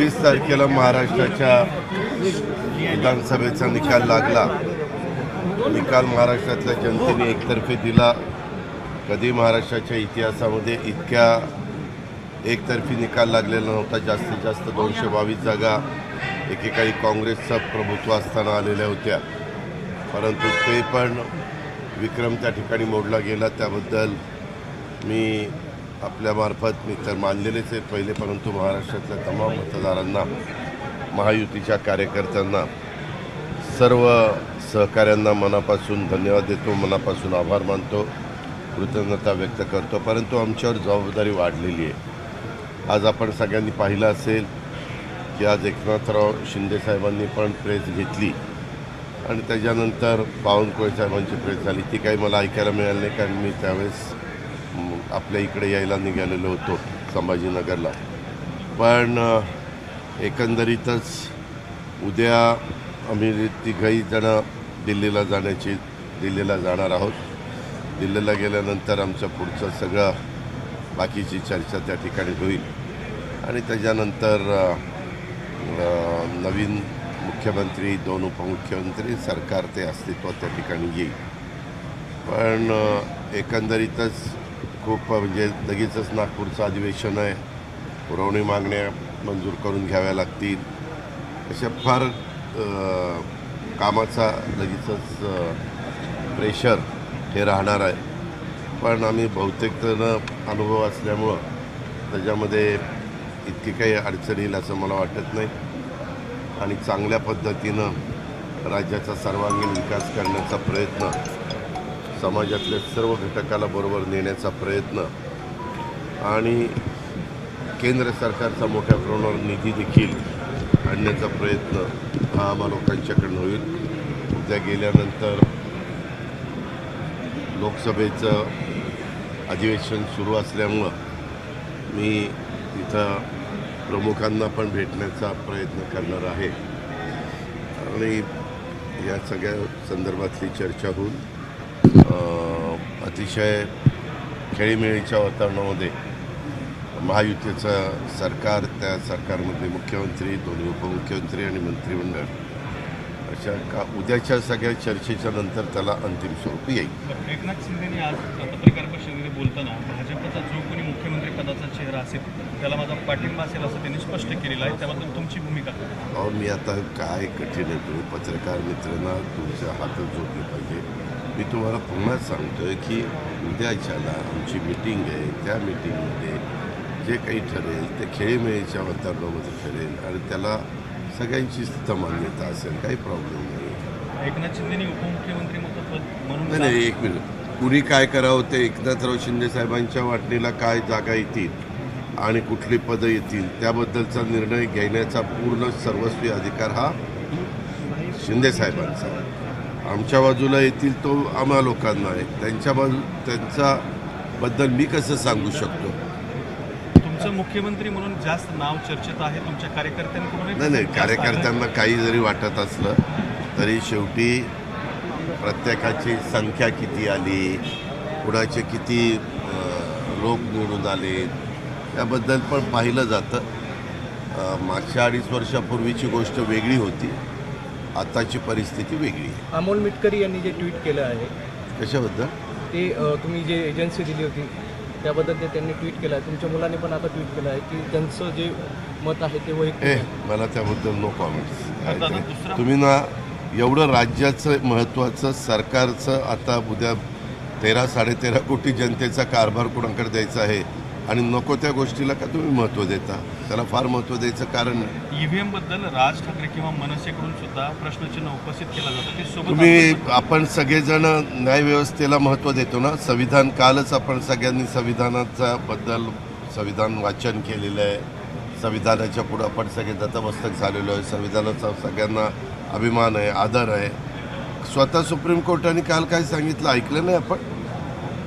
वीस तारखेला महाराष्ट्राच्या विधानसभेचा निकाल लागला. निकाल महाराष्ट्रातल्या जनतेने एकतर्फे दिला. कधी महाराष्ट्राच्या इतिहासामध्ये इतक्या एकतर्फी निकाल लागलेला नव्हता. जास्तीत जास्त दोनशे बावीस जागा एकेकाळी काँग्रेसचं प्रभुत्व असताना आलेल्या होत्या. परंतु ते पण विक्रम त्या ठिकाणी मोडला गेला. त्याबद्दल मी आपल्यामार्फत मी तर मानलेलेच आहेत पहिले परंतु महाराष्ट्रातल्या तमाम मतदारांना महायुतीच्या कार्यकर्त्यांना सर्व सहकाऱ्यांना मनापासून धन्यवाद देतो मनापासून आभार मानतो कृतज्ञता व्यक्त करतो. परंतु आमच्यावर जबाबदारी वाढलेली आहे. आज आपण सगळ्यांनी पाहिलं असेल की आज एकनाथराव शिंदेसाहेबांनी पण प्रेस घेतली आणि त्याच्यानंतर बावनकुळे साहेबांची प्रेस झाली. ती काही मला ऐकायला मिळाली नाही कारण मी त्यावेळेस आपल्या इकडे यायला निघालेलो होतो संभाजीनगरला. पण एकंदरीतच उद्या आम्ही तिघंहीजण दिल्लीला जाण्याची दिल्लीला जाणार आहोत. दिल्लीला गेल्यानंतर आमचं पुढचं सगळं बाकीची चर्चा त्या ठिकाणी होईल. आणि त्याच्यानंतर नवीन मुख्यमंत्री दोन उपमुख्यमंत्री सरकार ते अस्तित्वात त्या ठिकाणी येईल. पण एकंदरीतच खूप म्हणजे लगेचच नागपूरचं अधिवेशन आहे. पुरवणी मागण्या मंजूर करून घ्याव्या लागतील. अशा फार कामाचा लगेचच प्रेशर हे राहणार आहे. पण आम्ही बहुतेक जण अनुभव असल्यामुळं त्याच्यामध्ये इतकी काही अडचण येईल असं मला वाटत नाही. आणि चांगल्या पद्धतीनं राज्याचा सर्वांगीण विकास करण्याचा प्रयत्न समाजातल्या सर्व घटकाला बरोबर नेण्याचा प्रयत्न आणि केंद्र सरकारचा मोठ्या प्रमाणावर निधी देखील आणण्याचा प्रयत्न हा आम्हा लोकांच्याकडून होईल. उद्या गेल्यानंतर लोकसभेचं अधिवेशन सुरू असल्यामुळं मी तिथं प्रमुखांना पण भेटण्याचा प्रयत्न करणार आहे. आणि या सगळ्या संदर्भातली चर्चा होऊन अतिशय खेळीमेळीच्या वातावरणामध्ये महायुतीचं सरकार त्या सरकारमधले मुख्यमंत्री दोन्ही उपमुख्यमंत्री आणि मंत्रिमंडळ अशा का उद्याच्या सगळ्या चर्चेच्या नंतर त्याला अंतिम स्वरूप येईल. एकनाथ शिंदेनी आज पत्रकार परिषदेमध्ये बोलताना भाजपचा जो कोणी मुख्यमंत्री पदाचा चेहरा असेल त्याला माझा पाठिंबा असेल असं त्यांनी स्पष्ट केलेलं आहे. त्याबद्दल तुमची भूमिका अहो मी आता काय कठीण आहे तुम्ही पत्रकार मित्रांना तुमच्या हातात जोडले पाहिजे. मी तुम्हाला पुन्हा सांगतोय की उद्याच्याला आमची मिटिंग आहे त्या मिटिंगमध्ये जे काही ठरेल ते खेळीमेळीच्या वातावरणामध्ये ठरेल आणि त्याला सगळ्यांची तिथं मान्यता असेल काही प्रॉब्लेम नाही एकनाथ शिंदेनी उपमुख्यमंत्री म्हणून नाही नाही एक मिनिट कुणी काय करावं ते एकनाथराव शिंदे साहेबांच्या वाटणीला काय जागा येतील आणि कुठली पदं येतील त्याबद्दलचा निर्णय घेण्याचा पूर्ण सर्वस्वी अधिकार हा शिंदे साहेबांचा आहे. आमच्या बाजूला येतील तो आम्हा लोकांना आहे. त्यांच्या बाजू त्यांचा बद्दल मी कसं सांगू शकतो? तुमचं मुख्यमंत्री म्हणून जास्त नाव चर्चेत आहे तुमच्या कार्यकर्त्यांकडून नाही नाही कार्यकर्त्यांना काही जरी वाटत असलं तरी शेवटी प्रत्येकाची संख्या किती आली कुणाचे किती लोक निवडून आले त्याबद्दल पण पाहिलं जातं. मागच्या अडीच वर्षापूर्वीची गोष्ट वेगळी होती. आताची परिस्थिती वेगळी आहे. अमोल मिटकरी यांनी जे ट्विट केलं आहे कशाबद्दल? ते अ, तुम्ही जे एजन्सी दिली होती त्याबद्दल ते त्यांनी ट्विट केलं आहे. तुमच्या मुलांनी पण आता ट्विट केलं आहे की त्यांचं जे मत आहे ते ए वैयक्तिक मला त्याबद्दल नो कॉमेंट्स. तुम्ही ना एवढं राज्याचं महत्त्वाचं सरकारचं आता उद्या तेरा साडेतेरा कोटी जनतेचा कारभार कोणाकडे द्यायचा आहे? आणि नको त्या गोष्टीला का तुम्ही महत्त्व देता? त्याला फार महत्त्व द्यायचं कारण नाही ईव्हीएमबद्दल राज ठाकरे किंवा मनसेकडून सुद्धा प्रश्नचिन्ह उपस्थित केलं जातं. तुम्ही आपण सगळेजण न्यायव्यवस्थेला महत्त्व देतो ना? संविधान कालच आपण सगळ्यांनी संविधानाचा बद्दल संविधान वाचन केलेलं आहे. संविधानाच्या पुढं आपण सगळे दतमस्तक झालेलो आहे. संविधानाचा सगळ्यांना अभिमान आहे आदर आहे. स्वतः सुप्रीम कोर्टाने काल काय सांगितलं? ऐकलं नाही आपण?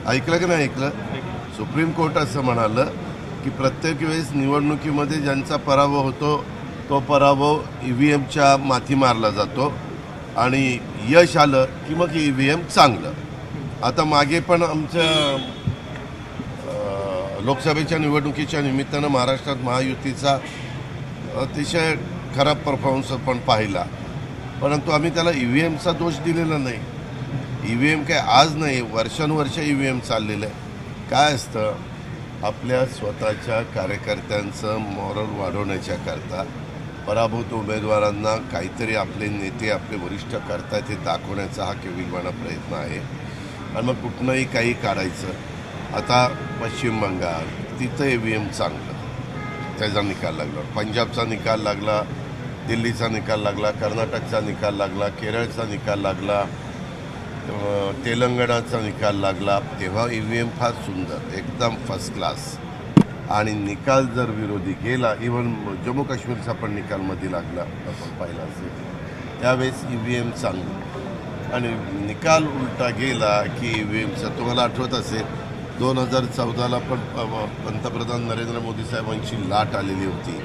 ऐकलं की नाही ऐकलं. सुप्रीम कोर्ट असं म्हणालं की प्रत्येक वेळेस निवडणुकीमध्ये ज्यांचा पराभव होतो तो पराभव ई व्ही एमच्या माथी मारला जातो आणि यश आलं की मग ई व्ही एम चांगलं. आता मागे पण आमच्या लोकसभेच्या निवडणुकीच्या निमित्तानं महाराष्ट्रात महायुतीचा अतिशय खराब परफॉर्मन्स पण पाहिला. परंतु आम्ही त्याला ई व्ही एमचा दोष दिलेला नाही. ई व्ही एम काय आज नाही वर्षानुवर्ष ई व्ही एम चाललेलं आहे. काय असतं? आपल्या स्वतःच्या कार्यकर्त्यांचं मॉरल वाढवण्याच्या करता पराभूत उमेदवारांना काहीतरी आपले नेते आपले वरिष्ठ करतायत हे दाखवण्याचा हा केविलवाणा प्रयत्न आहे. आणि मग कुठनंही काही काढायचं. आता पश्चिम बंगाल तिथं ई व्ही एम चांगलं. त्याचा निकाल लागला. पंजाबचा निकाल लागला दिल्लीचा निकाल लागला कर्नाटकचा निकाल लागला केरळचा निकाल लागला. तेलंगणाचा निकाल लागला तेव्हा ई व्ही एम फार सुंदर एकदम फर्स्ट क्लास आणि निकाल जर विरोधी गेला इवन जम्मू काश्मीरचा पण निकालमध्ये लागला आपण पाहिला असेल. त्यावेळेस ई व्ही एम चांगली. आणि निकाल उलटा गेला की ई व्ही एमचा तुम्हाला आठवत असेल दोन हजार चौदाला पण पंतप्रधान नरेंद्र मोदी साहेबांची लाट आलेली होती.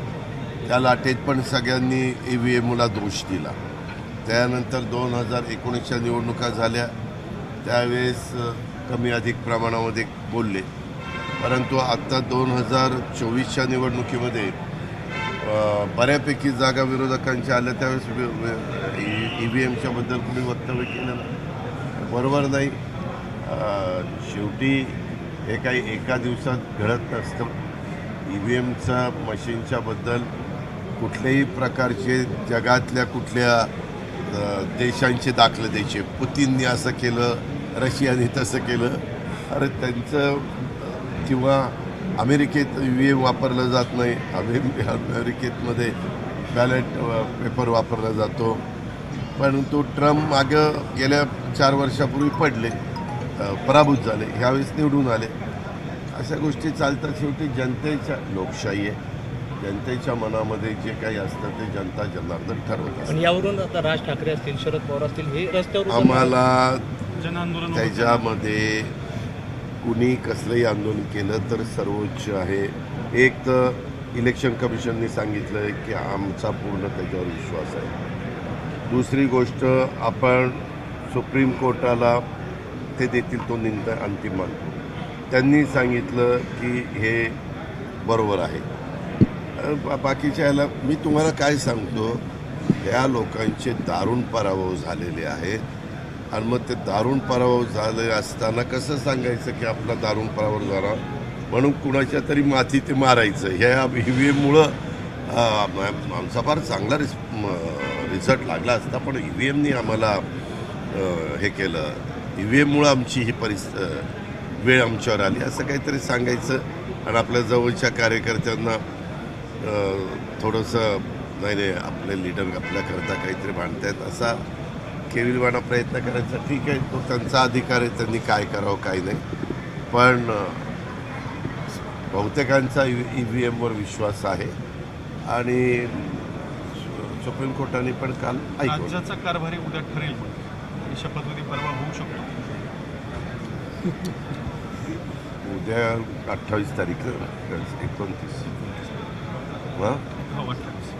त्या लाटेत पण सगळ्यांनी ई व्ही एमला दोष दिला. त्यानंतर दोन हजार एकोणीसच्या निवडणुका झाल्या. त्यावेळेस कमी अधिक प्रमाणामध्ये बोलले. परंतु आत्ता दोन हजार चोवीसच्या निवडणुकीमध्ये बऱ्यापैकी जागा विरोधकांच्या आल्या. त्यावेळेस ई व्ही एमच्याबद्दल कुणी वक्तव्य केलं बरोबर नाही. शेवटी हे काही एका दिवसात घडत नसतं. ई व्ही एमच्या मशीनच्याबद्दल कुठल्याही प्रकारचे जगातल्या कुठल्या देशांचे दाखले द्यायचे. पुतीनने असं केलं रशियाने तसं केलं. अरे त्यांचं किंवा अमेरिकेत ई ए एम वापरलं जात नाही अमे अमेरिकेतमध्ये बॅलेट पेपर वापरला जातो. परंतु ट्रम्प मागं गेल्या चार वर्षापूर्वी पडले पराभूत झाले ह्यावेळेस निवडून आले. अशा गोष्टी चालतात. शेवटी जनतेच्या लोकशाही आहे. जनतेच्या मनामध्ये जे काही असतं ते जनता जनार्दन ठरवत असतं. आणि यावरून आता राज ठाकरे असतील शरद पवार असतील हे रस्त्यावर. आम्हाला जन आंदोलन त्याच्यामध्ये कुणी कसलंही आंदोलन केलं तर सर्वोच्च आहे. एक तर इलेक्शन कमिशनने सांगितलं आहे की आमचा पूर्ण त्याच्यावर विश्वास आहे. दुसरी गोष्ट आपण सुप्रीम कोर्टाला ते देतील तो निर्णय अंतिम मानतो. त्यांनी सांगितलं की हे बरोबर आहे. बाकीच्या ह्याला मी तुम्हाला काय सांगतो ह्या लोकांचे दारुण पराभव झालेले आहेत. आणि मग ते दारुण पराभव झाले असताना कसं सांगायचं की आपला दारुण पराभव झाला? म्हणून कुणाच्या तरी माथी ते मारायचं. ह्या ई व्ही एममुळं आमचा फार चांगला रिस रिझल्ट लागला असता पण ई व्ही एमनी आम्हाला हे केलं. ई व्ही एममुळं आमची ही परिस वेळ आमच्यावर आली. असं काहीतरी सांगायचं. आणि आपल्या जवळच्या कार्यकर्त्यांना थोडंसं नाही नाही आपले लीडर आपल्याकरता काहीतरी मांडतायत असा केविलवाणा प्रयत्न करायचा. ठीक आहे तो त्यांचा अधिकार आहे त्यांनी काय करावं काय नाही. पण बहुतेकांचा ई व्ही एमवर विश्वास आहे. आणि सुप्रीम कोर्टाने पण काल राज्याचा कारभारी उद्या ठरेल शपथविधी परवा होऊ शकतो. उद्या अठ्ठावीस तारीख एकोणतीस. हो अठ्ठावीस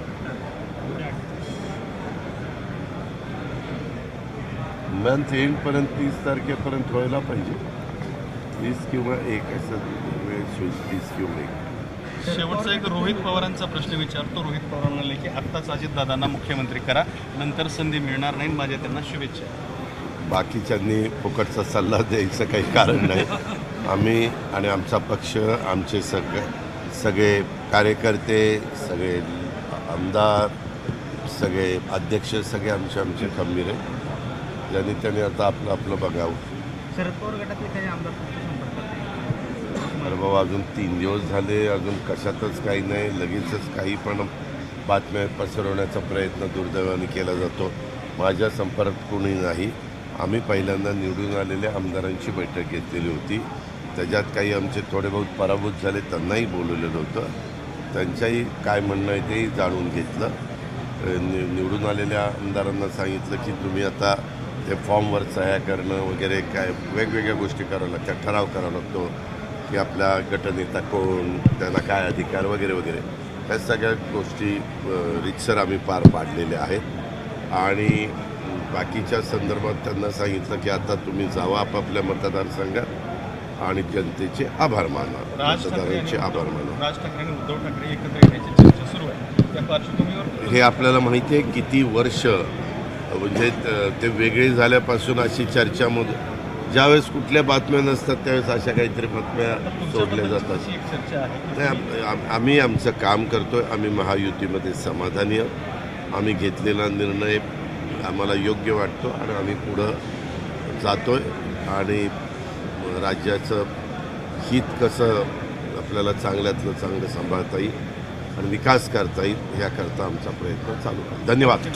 मंथ एंडपर्यंत तीस तारखेपर्यंत व्हायला पाहिजे. वीस किंवा एक असं वेळ तीस किंवा एक. शेवटचा एक रोहित पवारांचा प्रश्न विचारतो. रोहित पवार म्हणाले की आत्ताच अजितदादांना मुख्यमंत्री करा नंतर संधी मिळणार नाही माझ्या त्यांना शुभेच्छा. बाकीच्यांनी फुकटचा सल्ला द्यायचं काही कारण नाही. आम्ही आणि आमचा पक्ष आमचे सग सगळे कार्यकर्ते सगळे आमदार सगळे अध्यक्ष सगळे आमचे आमचे खंबीर आहे ज्यांनी त्यांनी आता आपलं आपलं बघावं. शरद पवार गटातले काही आमदार अरे बाबा अजून तीन दिवस झाले अजून कशातच काही नाही लगेचच काही पण बातम्या पसरवण्याचा प्रयत्न दुर्दैवाने केला जातो. माझ्या संपर्कात कोणी नाही. आम्ही पहिल्यांदा निवडून आलेल्या आमदारांची बैठक घेतलेली होती. त्याच्यात काही आमचे थोडे बहुत पराभूत झाले त्यांनाही बोलवलेलं होतं. त्यांच्याही काय म्हणणं आहे तेही जाणून घेतलं. नि निवडून आलेल्या आमदारांना सांगितलं की तुम्ही आता ते फॉर्मवर सह्या करणं वगैरे काय वेगवेगळ्या गोष्टी कराव्या लागतात ठराव करावा लागतो की आपला गटनेता कोण त्यांना काय अधिकार वगैरे वगैरे. ह्या सगळ्या गोष्टी रितसर आम्ही पार पाडलेल्या आहेत. आणि बाकीच्या संदर्भात त्यांना सांगितलं की आता तुम्ही जावा आपापल्या मतदारसंघात. आणि जनतेचे आभार माना राज ठाकरे मतदारांचे आभार उद्धव- माना राज ठाकरे आणि उद्धव ठाकरे एकत्र येण्याची चर्चा सुरू आहे. त्या पार्श्वभूमीवर हे आपल्याला माहिती आहे किती वर्ष म्हणजे त- वेगळे झाल्यापासून अशी चर्चा मग ज्यावेळेस कुठल्या बातम्या नसतात त्यावेळेस अशा काहीतरी बातम्या सोडल्या जातात. नाही आम- आम- आम्ही आमचं काम करतोय आम्ही महायुतीमध्ये समाधानी आहोत. आम्ही घेतलेला निर्णय आम्हाला योग्य वाटतो आणि आम्ही पुढं जातोय. आणि राज्याचं हित कसं आपल्याला चांगल्यातलं चांगलं सांभाळता येईल आणि विकास करता येईल याकरता आमचा प्रयत्न चालू आहे धन्यवाद.